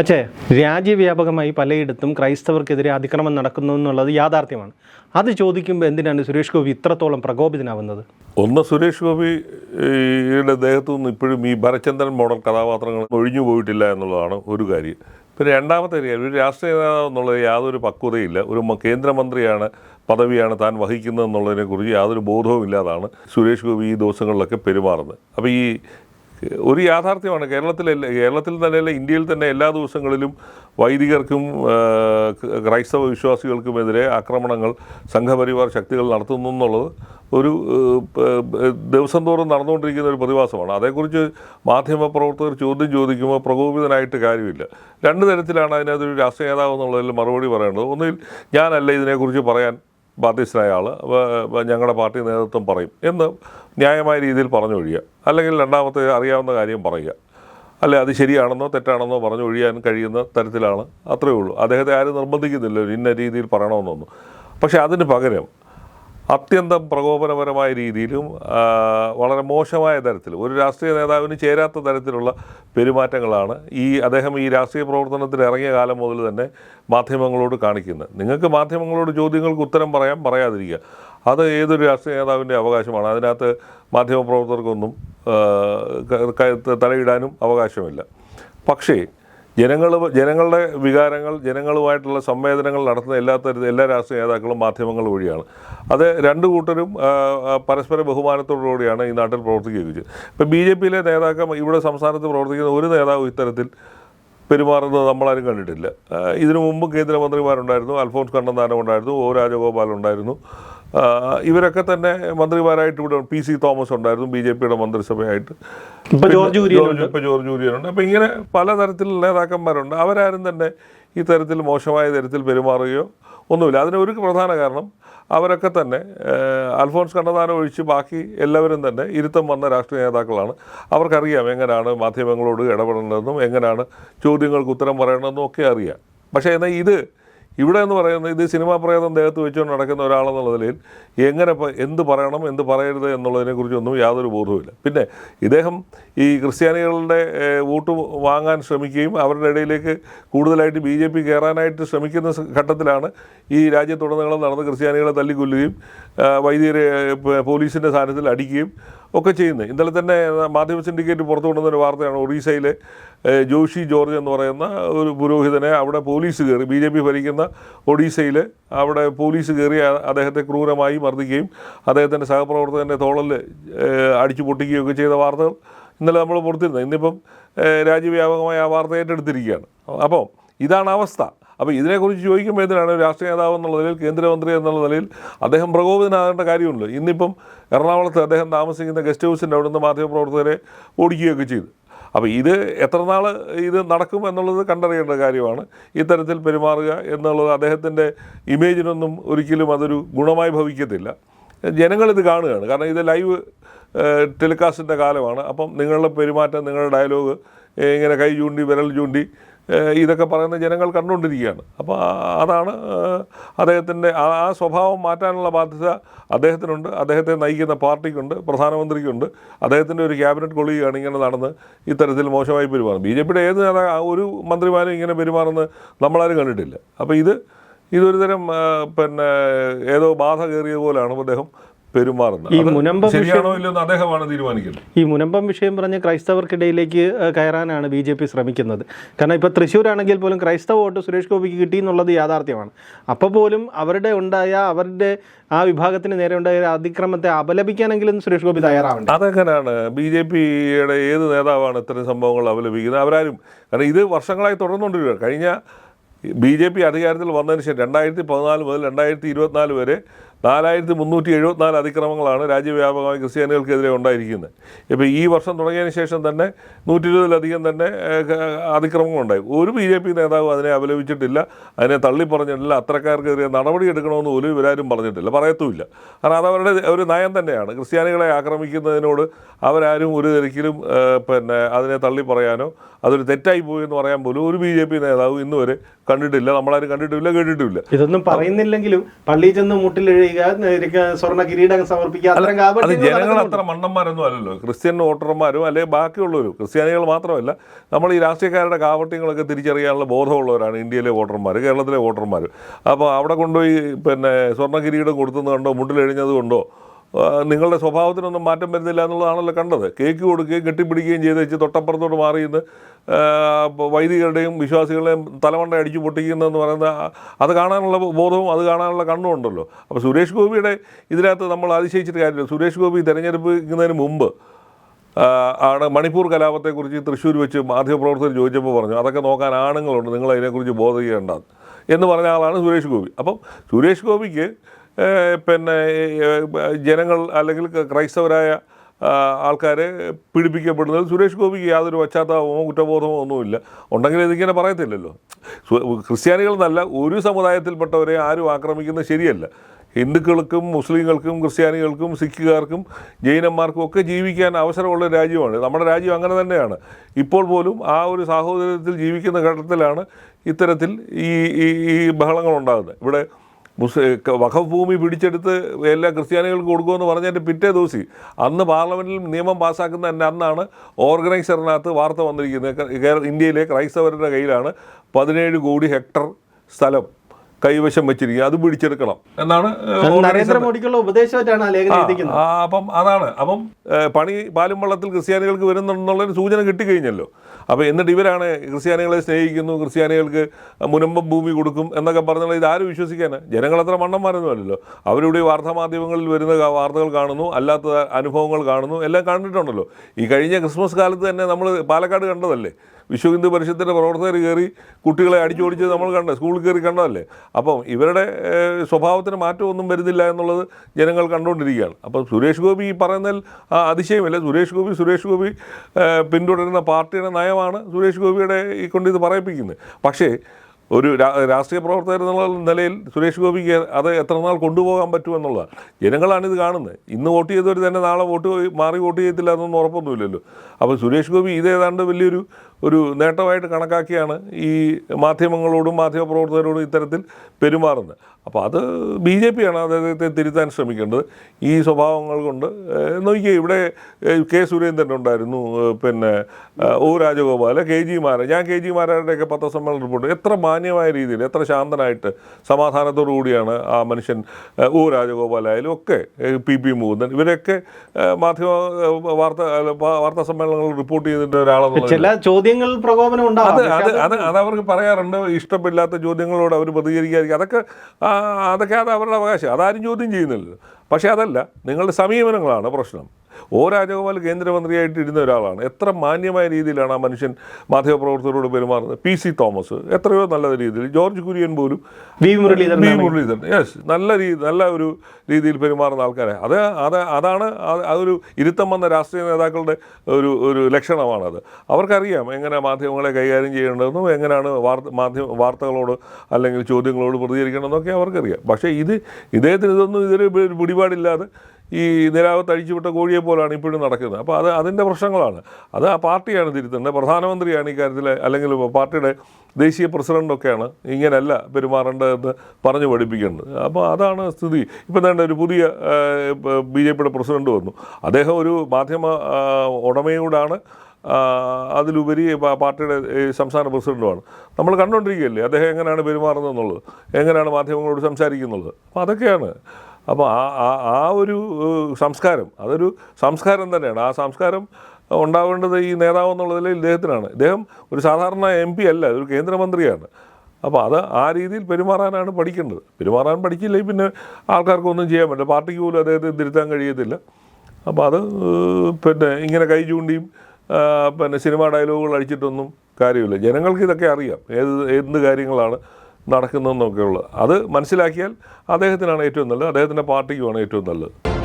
അച്ഛേ രാജ്യവ്യാപകമായി പലയിടത്തും ക്രൈസ്തവർക്കെതിരെ അതിക്രമം നടക്കുന്നു എന്നുള്ളത് യാഥാർത്ഥ്യമാണ്. അത് ചോദിക്കുമ്പോൾ എന്തിനാണ് സുരേഷ് ഗോപി ഇത്രത്തോളം പ്രകോപിതനാവുന്നത്? ഒന്ന് സുരേഷ് ഗോപിയുടെ ദേഹത്തു നിന്ന് ഇപ്പോഴും ഈ ഭരചന്ദ്രൻ മോഡൽ കഥാപാത്രങ്ങൾ ഒഴിഞ്ഞു പോയിട്ടില്ല എന്നുള്ളതാണ് ഒരു കാര്യം. പിന്നെ രണ്ടാമത്തെ കാര്യം ഒരു രാഷ്ട്രീയ നേതാവ് എന്നുള്ളത് യാതൊരു പക്വതയില്ല. ഒരു കേന്ദ്രമന്ത്രിയാണ് പദവിയാണ് താൻ വഹിക്കുന്നത് എന്നുള്ളതിനെക്കുറിച്ച് യാതൊരു ബോധവും ഇല്ലാതാണ് സുരേഷ് ഗോപി ഈ ദിവസങ്ങളിലൊക്കെ പെരുമാറുന്നത്. അപ്പോൾ ഈ ഒരു യാഥാർത്ഥ്യമാണ്. കേരളത്തിലെ കേരളത്തിൽ തന്നെയല്ല ഇന്ത്യയിൽ തന്നെ എല്ലാ ദിവസങ്ങളിലും വൈദികർക്കും ക്രൈസ്തവ വിശ്വാസികൾക്കുമെതിരെ ആക്രമണങ്ങൾ സംഘപരിവാർ ശക്തികൾ നടത്തുന്നു എന്നുള്ളത് ഒരു ദിവസം തോറും നടന്നുകൊണ്ടിരിക്കുന്ന ഒരു പ്രതിഭാസമാണ്. അതേക്കുറിച്ച് മാധ്യമപ്രവർത്തകർ ചോദ്യം ചോദിക്കുമ്പോൾ പ്രകോപിതനായിട്ട് കാര്യമില്ല. രണ്ട് തരത്തിലാണ് അതിനകത്തൊരു രാഷ്ട്രീയ നേതാവ് എന്നുള്ളതിൽ മറുപടി പറയേണ്ടത്. ഒന്നിൽ ഞാനല്ല ഇതിനെക്കുറിച്ച് പറയാൻ ബാധ്യസ്ഥനായ ആൾ ഞങ്ങളുടെ പാർട്ടി നേതൃത്വം പറയും. എന്ന് ന്യായമായ രീതിയിൽ പറഞ്ഞു ഒഴിയുക അല്ലെങ്കിൽ രണ്ടാമത്തെ അറിയാവുന്ന കാര്യം പറയുക. അല്ലെ അത് ശരിയാണെന്നോ തെറ്റാണെന്നോ പറഞ്ഞു ഒഴിയാൻ കഴിയുന്ന തരത്തിലാണ്. അത്രയേ ഉള്ളൂ. അദ്ദേഹത്തെ ആരും നിർബന്ധിക്കുന്നില്ല. ഇന്ന രീതിയിൽ പറയണമെന്നൊന്നും. പക്ഷേ അതിന് പകരം അത്യന്തം പ്രകോപനപരമായ രീതിയിലും വളരെ മോശമായ തരത്തിൽ ഒരു രാഷ്ട്രീയ നേതാവിന് ചേരാത്ത തരത്തിലുള്ള പെരുമാറ്റങ്ങളാണ് ഈ അദ്ദേഹം ഈ രാഷ്ട്രീയ പ്രവർത്തനത്തിൽ ഇറങ്ങിയ കാലം മുതൽ തന്നെ മാധ്യമങ്ങളോട് കാണിക്കുന്നത്. നിങ്ങൾക്ക് മാധ്യമങ്ങളോട് ചോദ്യങ്ങൾക്ക് ഉത്തരം പറയാം പറയാതിരിക്കുക. അത് ഏതൊരു രാഷ്ട്രീയ നേതാവിന്റെ അവകാശമാണ്. അതിനകത്ത് മാധ്യമപ്രവർത്തകർക്കൊന്നും തലയിടാനും അവകാശമില്ല. പക്ഷേ ജനങ്ങൾ ജനങ്ങളുടെ വികാരങ്ങൾ ജനങ്ങളുമായിട്ടുള്ള സംവേദനങ്ങൾ നടത്തുന്ന എല്ലാ തരത്തിൽ എല്ലാ രാഷ്ട്രീയ നേതാക്കളും മാധ്യമങ്ങൾ വഴിയാണ്. അത് രണ്ട് കൂട്ടരും പരസ്പര ബഹുമാനത്തോടുകൂടിയാണ് ഈ നാട്ടിൽ പ്രവർത്തിക്കുകയൊക്കെ ചെയ്യുന്നത് ഇപ്പം ബി ജെ പിയിലെ നേതാക്കൾ ഇവിടെ സംസ്ഥാനത്ത് പ്രവർത്തിക്കുന്ന ഒരു നേതാവ് ഇത്തരത്തിൽ പെരുമാറുന്നത് നമ്മളാരും കണ്ടിട്ടില്ല. ഇതിനു മുമ്പ് കേന്ദ്രമന്ത്രിമാരുണ്ടായിരുന്നു അൽഫോൺസ് കണ്ണന്താനം ഉണ്ടായിരുന്നു ഒ രാജഗോപാൽ ഉണ്ടായിരുന്നു. ഇവരൊക്കെ തന്നെ മന്ത്രിമാരായിട്ട് ഇവിടെ പി സി തോമസ് ഉണ്ടായിരുന്നു ബി ജെ പിയുടെ മന്ത്രിസഭയായിട്ട്. ഇപ്പം ജോർജ്. ഇപ്പോൾ ജോർജ് കുര്യനുണ്ട് അപ്പോൾ ഇങ്ങനെ പലതരത്തിലുള്ള നേതാക്കന്മാരുണ്ട്. അവരാരും തന്നെ ഈ തരത്തിൽ മോശമായ തരത്തിൽ പെരുമാറുകയോ ഒന്നുമില്ല. അതിന് ഒരു പ്രധാന കാരണം അവരൊക്കെ തന്നെ അൽഫോൺസ് കണ്ണദാനം ഒഴിച്ച് ബാക്കി എല്ലാവരും തന്നെ ഇരുത്തം വന്ന രാഷ്ട്രീയ നേതാക്കളാണ്. അവർക്കറിയാം എങ്ങനെയാണ് മാധ്യമങ്ങളോട് ഇടപെടേണ്ടതെന്നും എങ്ങനെയാണ് ചോദ്യങ്ങൾക്ക് ഉത്തരം പറയണമെന്നും ഒക്കെ അറിയാം. പക്ഷേ എന്നാൽ ഇത് ഇവിടെ എന്ന് പറയുന്നത് ഇത് സിനിമാ പ്രേതം ദേഹത്ത് വെച്ചുകൊണ്ട് നടക്കുന്ന ഒരാളെന്നുള്ള നിലയിൽ എങ്ങനെ എന്ത് പറയണം എന്ത് പറയരുത് എന്നുള്ളതിനെക്കുറിച്ചൊന്നും യാതൊരു ബോധവുമില്ല. പിന്നെ ഇദ്ദേഹം ഈ ക്രിസ്ത്യാനികളുടെ വോട്ട് വാങ്ങാൻ ശ്രമിക്കുകയും അവരുടെ ഇടയിലേക്ക് കൂടുതലായിട്ട് ബി ജെ പി കയറാനായിട്ട് ശ്രമിക്കുന്ന ഘട്ടത്തിലാണ് ഈ രാജ്യത്തുടനീളം നടന്ന് ക്രിസ്ത്യാനികളെ തല്ലിക്കൊല്ലുകയും വൈദ്യരെ പോലീസിന്റെ സാന്നിധ്യത്തിൽ അടിക്കുകയും ഒക്കെ ചെയ്യുന്നത്. ഇന്നലെ തന്നെ മാധ്യമ സിൻഡിക്കേറ്റ് പുറത്തു കൊണ്ടുവന്ന ഒരു വാർത്തയാണ്. ഒറീസയിലെ ജോഷി ജോർജ് എന്ന് പറയുന്ന ഒരു പുരോഹിതനെ അവിടെ പോലീസ് കയറി ബി ജെ പി ഭരിക്കുന്ന ഒഡീസയിൽ അവിടെ പോലീസ് കയറി അദ്ദേഹത്തെ ക്രൂരമായി മർദ്ദിക്കുകയും അദ്ദേഹത്തിന്റെ സഹപ്രവർത്തകന്റെ തോളൽ അടിച്ചു പൊട്ടിക്കുകയും ഒക്കെ ചെയ്ത വാർത്തകൾ ഇന്നലെ നമ്മൾ പുറത്തിരുന്നത്. ഇന്നിപ്പം രാജ്യവ്യാപകമായി ആ വാർത്ത ഏറ്റെടുത്തിരിക്കുകയാണ്. അപ്പോൾ ഇതാണ് അവസ്ഥ. അപ്പോൾ ഇതിനെക്കുറിച്ച് ചോദിക്കുമ്പോൾ എന്തിനാണ് രാഷ്ട്രീയ നേതാവ് എന്നുള്ള നിലയിൽ കേന്ദ്രമന്ത്രി എന്നുള്ള നിലയിൽ അദ്ദേഹം പ്രകോപിതനാകേണ്ട കാര്യമുള്ളൂ ഇന്നിപ്പം എറണാകുളത്ത് അദ്ദേഹം താമസിക്കുന്ന ഗസ്റ്റ് ഹൗസിന്റെ അവിടെ നിന്ന് മാധ്യമപ്രവർത്തകരെ ഓടിക്കുകയൊക്കെ ചെയ്തു. അപ്പോൾ ഇത് എത്ര നാൾ ഇത് നടക്കും എന്നുള്ളത് കണ്ടറിയേണ്ട കാര്യമാണ്. ഇത്തരത്തിൽ പെരുമാറുക എന്നുള്ളത് അദ്ദേഹത്തിന്റെ ഇമേജിനൊന്നും ഒരിക്കലും അതൊരു ഗുണമായി ഭവിക്കത്തില്ല. ജനങ്ങളിത് കാണുകയാണ്. കാരണം ഇത് ലൈവ് ടെലികാസ്റ്റിന്റെ കാലമാണ്. അപ്പം നിങ്ങളുടെ പെരുമാറ്റം നിങ്ങളുടെ ഡയലോഗ് ഇങ്ങനെ കൈ ചൂണ്ടി വിരൽ ചൂണ്ടി ഇതൊക്കെ പറയുന്ന ജനങ്ങൾ കണ്ടുകൊണ്ടിരിക്കുകയാണ്. അപ്പോൾ അതാണ് അദ്ദേഹത്തിന്റെ ആ സ്വഭാവം മാറ്റാനുള്ള ബാധ്യത അദ്ദേഹത്തിനുണ്ട്. അദ്ദേഹത്തെ നയിക്കുന്ന പാർട്ടിക്കുണ്ട് പ്രധാനമന്ത്രിക്കുണ്ട്. അദ്ദേഹത്തിന്റെ ഒരു ക്യാബിനറ്റ് കൊളീഗാണ് ഇങ്ങനെ നടന്ന് ഇത്തരത്തിൽ മോശമായി പെരുമാറുന്നത്. ബി ജെ പിയുടെ ഏത് ഒരു മന്ത്രിമാരും ഇങ്ങനെ പെരുമാറുന്നത് നമ്മളാരും കണ്ടിട്ടില്ല. അപ്പോൾ ഇത് ഇതൊരു തരം പിന്നെ ഏതോ ബാധ കയറിയ പോലെയാണ് അദ്ദേഹം പെരുമാറുന്നത്. ഈ മുനമ്പം ശരിയാണോ അദ്ദേഹമാണ് തീരുമാനിക്കുന്നത്. ഈ മുനമ്പം വിഷയം പറഞ്ഞ് ക്രൈസ്തവർക്കിടയിലേക്ക് കയറാനാണ് ബി ജെ പി ശ്രമിക്കുന്നത്. കാരണം ഇപ്പോൾ തൃശ്ശൂരാണെങ്കിൽ പോലും ക്രൈസ്തവ വോട്ട് സുരേഷ് ഗോപിക്ക് കിട്ടി എന്നുള്ളത് യാഥാർത്ഥ്യമാണ്. അപ്പോൾ പോലും അവരുടെ ഉണ്ടായ അവരുടെ ആ വിഭാഗത്തിന് നേരെ ഉണ്ടായ ഒരു അതിക്രമത്തെ അപലപിക്കാനെങ്കിലും സുരേഷ് ഗോപി തയ്യാറാവണം അതെങ്ങനെയാണ്? ബി ജെ പിയുടെ ഏത് നേതാവാണ് ഇത്തരം സംഭവങ്ങൾ അപലപിക്കുന്നത്? അവരാരും കാരണം ഇത് വർഷങ്ങളായി തുടർന്നുകൊണ്ടിരിക്കുക കഴിഞ്ഞ ബി ജെ പി അധികാരത്തിൽ വന്നതിന് ശേഷം രണ്ടായിരത്തി പതിനാല് മുതൽ രണ്ടായിരത്തി ഇരുപത്തിനാല് വരെ നാലായിരത്തി മുന്നൂറ്റി എഴുപത്തിനാല് അതിക്രമങ്ങളാണ് രാജ്യവ്യാപകമായി ക്രിസ്ത്യാനികൾക്കെതിരെ ഉണ്ടായിരിക്കുന്നത്. ഇപ്പോൾ ഈ വർഷം തുടങ്ങിയതിന് ശേഷം തന്നെ നൂറ്റി ഇരുപതിലധികം തന്നെ അതിക്രമങ്ങളുണ്ടായി. ഒരു ബി ജെ പി നേതാവും അതിനെ അപലപിച്ചിട്ടില്ല. അതിനെ തള്ളി പറഞ്ഞിട്ടില്ല അത്രക്കാർക്കെതിരെ നടപടി എടുക്കണമെന്ന് പോലും ഇവരാരും പറഞ്ഞിട്ടില്ല. പറയത്തുമില്ല. കാരണം അതവരുടെ ഒരു നയം തന്നെയാണ്. ക്രിസ്ത്യാനികളെ ആക്രമിക്കുന്നതിനോട് അവരാരും ഒരു തരത്തിലും പിന്നെ അതിനെ തള്ളി പറയാനോ അതൊരു തെറ്റായി പോയി എന്ന് പറയാൻ പോലും ഒരു ബി ജെ പി നേതാവ് ഇന്നുവരെ കണ്ടിട്ടില്ല. നമ്മളാരും കണ്ടിട്ടില്ല കേട്ടിട്ടില്ല. ഇതൊന്നും പറയുന്നില്ലെങ്കിലും പള്ളിയിൽ ചെന്ന് മുട്ടിൽ ചെയ്യുക സ്വർണ കിരീടം സമർപ്പിക്കുക അത്തരം അത് ജനങ്ങൾ. അത്ര മണ്ണന്മാരൊന്നും അല്ലല്ലോ. ക്രിസ്ത്യൻ വോട്ടർമാരും അല്ലെങ്കിൽ ബാക്കിയുള്ളവരും. ക്രിസ്ത്യാനികൾ മാത്രമല്ല നമ്മൾ ഈ രാഷ്ട്രീയക്കാരുടെ കാവട്യങ്ങളൊക്കെ തിരിച്ചറിയാനുള്ള ബോധമുള്ളവരാണ് ഇന്ത്യയിലെ വോട്ടർമാർ കേരളത്തിലെ വോട്ടർമാർ അപ്പോൾ അവിടെ കൊണ്ടുപോയി പിന്നെ സ്വർണ കിരീടം കൊടുത്തെന്ന് കണ്ടോ മുണ്ടിലെഴിഞ്ഞത് കൊണ്ടോ? നിങ്ങളുടെ സ്വഭാവത്തിനൊന്നും മാറ്റം വരുന്നില്ല എന്നുള്ളതാണല്ലോ കണ്ടത്. കേക്ക് കൊടുക്കുകയും കെട്ടിപ്പിടിക്കുകയും ചെയ്ത് വെച്ച് തൊട്ടപ്പുറത്തോട്ട് മാറിയെന്ന് വൈദികരുടെയും വിശ്വാസികളുടെയും തലമണ്ട അടിച്ചു പൊട്ടിക്കുന്നതെന്ന് പറയുന്ന അത് കാണാനുള്ള ബോധവും അത് കാണാനുള്ള കണ്ണും ഉണ്ടല്ലോ. അപ്പോൾ സുരേഷ് ഗോപിയുടെ ഇതിനകത്ത് നമ്മൾ അതിശയിച്ചിട്ട് കാര്യമില്ല. സുരേഷ് ഗോപി തിരഞ്ഞെടുപ്പിക്കുന്നതിന് മുമ്പ് ആണ് മണിപ്പൂർ കലാപത്തെക്കുറിച്ച് തൃശ്ശൂർ വെച്ച് മാധ്യമപ്രവർത്തകർ ചോദിച്ചപ്പോൾ പറഞ്ഞു അതൊക്കെ നോക്കാൻ ആണുങ്ങളുണ്ട് നിങ്ങൾ അതിനെക്കുറിച്ച് ബോധ എന്ന് പറഞ്ഞ ആളാണ് സുരേഷ് ഗോപി. അപ്പം സുരേഷ് ഗോപിക്ക് പിന്നെ ജനങ്ങൾ അല്ലെങ്കിൽ ക്രൈസ്തവരായ ആൾക്കാരെ പീഡിപ്പിക്കപ്പെടുന്നത് സുരേഷ് ഗോപിക്ക് യാതൊരു പശ്ചാത്താപമോ കുറ്റബോധമോ ഒന്നുമില്ല. ഉണ്ടെങ്കിൽ ഇതിങ്ങനെ പറയത്തില്ലല്ലോ. എന്നല്ല ഒരു സമുദായത്തിൽപ്പെട്ടവരെ ആരും ആക്രമിക്കുന്നത് ശരിയല്ല. ഹിന്ദുക്കൾക്കും മുസ്ലിങ്ങൾക്കും ക്രിസ്ത്യാനികൾക്കും സിഖുകാർക്കും ജൈനന്മാർക്കും ഒക്കെ ജീവിക്കാൻ അവസരമുള്ള രാജ്യമാണ്. നമ്മുടെ രാജ്യം അങ്ങനെ തന്നെയാണ്. ഇപ്പോൾ പോലും ആ ഒരു സാഹോദര്യത്തിൽ ജീവിക്കുന്ന ഘട്ടത്തിലാണ് ഇത്തരത്തിൽ ഈ ഈ ബഹളങ്ങൾ ഉണ്ടാകുന്നത് ഇവിടെ മുസ് വഖഫ് ഭൂമി പിടിച്ചെടുത്ത് എല്ലാ ക്രിസ്ത്യാനികൾക്ക് കൊടുക്കുമെന്ന് പറഞ്ഞതിന്റെ പിറ്റേ ദിവസം അന്ന് പാർലമെന്റിൽ നിയമം പാസ്സാക്കുന്ന തന്നെ അന്നാണ് ഓർഗനൈസറിനകത്ത് വാർത്ത വന്നിരിക്കുന്നത്. ഇന്ത്യയിലെ ക്രൈസ്തവരുടെ കയ്യിലാണ് പതിനേഴ് കോടി ഹെക്ടർ സ്ഥലം കൈവശം വെച്ചിരിക്കുക അത് പിടിച്ചെടുക്കണം എന്നാണ് നരേന്ദ്രമോദിക്കുള്ള ഉപദേശമായിട്ടാണ് അപ്പം അതാണ്. അപ്പം പണി പാലും വള്ളത്തിൽ ക്രിസ്ത്യാനികൾക്ക് വരുന്നുണ്ടെന്നുള്ളൊരു സൂചന കിട്ടിക്കഴിഞ്ഞല്ലോ. അപ്പോൾ എന്നിട്ട് ഇവരാണ് ക്രിസ്ത്യാനികളെ സ്നേഹിക്കുന്നു ക്രിസ്ത്യാനികൾക്ക് മുനമ്പം ഭൂമി കൊടുക്കും എന്നൊക്കെ പറഞ്ഞാൽ ഇത് ആരും ജനങ്ങൾ ജനങ്ങളത്ര മണ്ണന്മാരൊന്നും അല്ലല്ലോ. അവരിവിടെ വാർത്താമാധ്യമങ്ങളിൽ വരുന്ന വാർത്തകൾ കാണുന്നു അല്ലാത്ത അനുഭവങ്ങൾ കാണുന്നു എല്ലാം കണ്ടിട്ടുണ്ടല്ലോ. ഈ കഴിഞ്ഞ ക്രിസ്മസ് കാലത്ത് തന്നെ നമ്മൾ പാലക്കാട് കണ്ടതല്ലേ? വിശ്വ ഹിന്ദു പരിഷത്തിന്റെ പ്രവർത്തകർ കയറി കുട്ടികളെ അടിച്ചോടിച്ച് നമ്മൾ കണ്ട സ്കൂളിൽ കയറി കണ്ടതല്ലേ? അപ്പം ഇവരുടെ സ്വഭാവത്തിന് മാറ്റമൊന്നും വരുന്നില്ല എന്നുള്ളത് ജനങ്ങൾ കണ്ടുകൊണ്ടിരിക്കുകയാണ്. അപ്പം സുരേഷ് ഗോപി ഈ പറയുന്നതിൽ അതിശയമില്ല. സുരേഷ് ഗോപി സുരേഷ് ഗോപി പിന്തുടരുന്ന പാർട്ടിയുടെ നയമാണ് സുരേഷ് ഗോപിയുടെ ഈ കൊണ്ട് ഇത് പറയിപ്പിക്കുന്നത്. പക്ഷേ ഒരു രാഷ്ട്രീയ പ്രവർത്തകർ എന്നുള്ള നിലയിൽ സുരേഷ് ഗോപിക്ക് അത് എത്ര നാൾ കൊണ്ടുപോകാൻ പറ്റുമെന്നുള്ളതാണ് ജനങ്ങളാണ് ഇത് കാണുന്നത്. ഇന്ന് വോട്ട് ചെയ്തവർ തന്നെ നാളെ വോട്ട് മാറി വോട്ട് ചെയ്യത്തില്ല എന്നൊന്നും ഉറപ്പൊന്നുമില്ലല്ലോ. അപ്പോൾ സുരേഷ് ഗോപി ഇതേതാണ്ട് വലിയൊരു ഒരു നേട്ടമായിട്ട് കണക്കാക്കിയാണ് ഈ മാധ്യമങ്ങളോടും മാധ്യമപ്രവർത്തകരോടും ഇത്തരത്തിൽ പെരുമാറുന്നത്. അപ്പോൾ അത് ബി ജെ പിയാണ് അദ്ദേഹത്തെ തിരുത്താൻ ശ്രമിക്കേണ്ടത്. ഈ സ്വഭാവങ്ങൾ കൊണ്ട് നോക്കിയ ഇവിടെ കെ സുരേന്ദ്രൻ ഉണ്ടായിരുന്നു പിന്നെ ഒ രാജഗോപാൽ കെ ജി മാര ഞാൻ കെ ജി മാരാരുടെയൊക്കെ പത്രസമ്മേളന റിപ്പോർട്ട് എത്ര മാന്യമായ രീതിയിൽ എത്ര ശാന്തനായിട്ട് സമാധാനത്തോടു കൂടിയാണ് ആ മനുഷ്യൻ ഒ രാജഗോപാലായാലും ഒക്കെ പി പി മുകുന്ദൻ ഇവരൊക്കെ മാധ്യമ വാർത്ത വാർത്താ സമ്മേളനങ്ങൾ റിപ്പോർട്ട് ചെയ്തിട്ട് ഒരാളെന്നുള്ള ചില ചോദ്യങ്ങൾ പ്രകോപനം ഉണ്ടാവും. അത് അത് അത് അവർക്ക് പറയാറുണ്ട് ഇഷ്ടമില്ലാത്ത ചോദ്യങ്ങളോട് അവർ പ്രതികരിക്കാതിരിക്കും. അതൊക്കെ അതൊക്കെ അത് അവരുടെ അവകാശം. അതാരും ചോദ്യം ചെയ്യുന്നില്ലല്ലോ. പക്ഷേ അതല്ല നിങ്ങളുടെ സമീപനങ്ങളാണ് പ്രശ്നം. ഓ രാജഗോപാൽ കേന്ദ്രമന്ത്രിയായിട്ട് ഇരുന്ന ഒരാളാണ്. എത്ര മാന്യമായ രീതിയിലാണ് ആ മനുഷ്യൻ മാധ്യമപ്രവർത്തകരോട് പെരുമാറുന്നത്? പി സി തോമസ് എത്രയോ നല്ല രീതിയിൽ ജോർജ് കുര്യൻ പോലും V Muraleedharan V Muraleedharan yes നല്ല രീതി നല്ല ഒരു രീതിയിൽ പെരുമാറുന്ന ആൾക്കാരെ. അത് അത് അതാണ് ആ അതൊരു ഇരുത്തം വന്ന രാഷ്ട്രീയ നേതാക്കളുടെ ഒരു ഒരു ലക്ഷണമാണത്. അവർക്കറിയാം എങ്ങനെ മാധ്യമങ്ങളെ കൈകാര്യം ചെയ്യേണ്ടതെന്നും എങ്ങനെയാണ് വാർത്ത മാധ്യമ വാർത്തകളോട് അല്ലെങ്കിൽ ചോദ്യങ്ങളോട് പ്രതികരിക്കണമെന്നൊക്കെ അവർക്കറിയാം. പക്ഷേ ഇത് ഇദ്ദേഹത്തിന് ഇതൊന്നും ഇതൊരു ഒരു പിടിപാടില്ലാതെ ഈ നിലാവത്ത് അഴിച്ചുവിട്ട കോഴിയെ പോലാണ് ഇപ്പോഴും നടക്കുന്നത്. അപ്പോൾ അത് അതിന്റെ പ്രശ്നങ്ങളാണ്. അത് ആ പാർട്ടിയാണ് തിരുത്തേണ്ടത്. പ്രധാനമന്ത്രിയാണ് ഇക്കാര്യത്തിൽ അല്ലെങ്കിൽ പാർട്ടിയുടെ ദേശീയ പ്രസിഡന്റൊക്കെയാണ് ഇങ്ങനെയല്ല പെരുമാറേണ്ടതെന്ന് പറഞ്ഞു പഠിപ്പിക്കേണ്ടത് അപ്പോൾ അതാണ് സ്ഥിതി. ഇപ്പം തന്നെ ഒരു പുതിയ ബി ജെ പിയുടെ പ്രസിഡന്റ് വന്നു. അദ്ദേഹം ഒരു മാധ്യമ ഉടമയോടാണ് അതിലുപരി പാർട്ടിയുടെ സംസ്ഥാന പ്രസിഡന്റുമാണ് നമ്മൾ കണ്ടുകൊണ്ടിരിക്കുകയല്ലേ അദ്ദേഹം എങ്ങനെയാണ് പെരുമാറുന്നത് എന്നുള്ളത് എങ്ങനെയാണ് മാധ്യമങ്ങളോട് സംസാരിക്കുന്നത്? അപ്പോൾ അതൊക്കെയാണ്. അപ്പോൾ ആ ആ- ആ ഒരു സംസ്കാരം അതൊരു സംസ്കാരം തന്നെയാണ്. ആ സംസ്കാരം ഉണ്ടാവേണ്ടത് ഈ നേതാവ് എന്നുള്ളതിൽ ഇദ്ദേഹത്തിനാണ്. ഇദ്ദേഹം ഒരു സാധാരണ എം പി അല്ല ഒരു കേന്ദ്രമന്ത്രിയാണ്. അപ്പോൾ അത് ആ രീതിയിൽ പെരുമാറാനാണ് പഠിക്കേണ്ടത്. പെരുമാറാൻ പഠിക്കില്ലെങ്കിൽ പിന്നെ ആൾക്കാർക്കൊന്നും ചെയ്യാൻ പറ്റില്ല. പാർട്ടിക്ക് പോലും അദ്ദേഹത്തെ തിരുത്താൻ കഴിയത്തില്ല. അപ്പോൾ അത് പിന്നെ ഇങ്ങനെ കൈ ചൂണ്ടിയും പിന്നെ സിനിമ ഡയലോഗുകൾ അടിച്ചിട്ടൊന്നും കാര്യമില്ല. ജനങ്ങൾക്ക് ഇതൊക്കെ അറിയാം. ഏത് എന്ത് കാര്യങ്ങളാണ് നടക്കുന്നതെന്നൊക്കെ ഉള്ളത് അത് മനസ്സിലാക്കിയാൽ അദ്ദേഹത്തിനാണ് ഏറ്റവും നല്ലത്. അദ്ദേഹത്തിന്റെ പാർട്ടിക്കുമാണ് ഏറ്റവും നല്ലത്.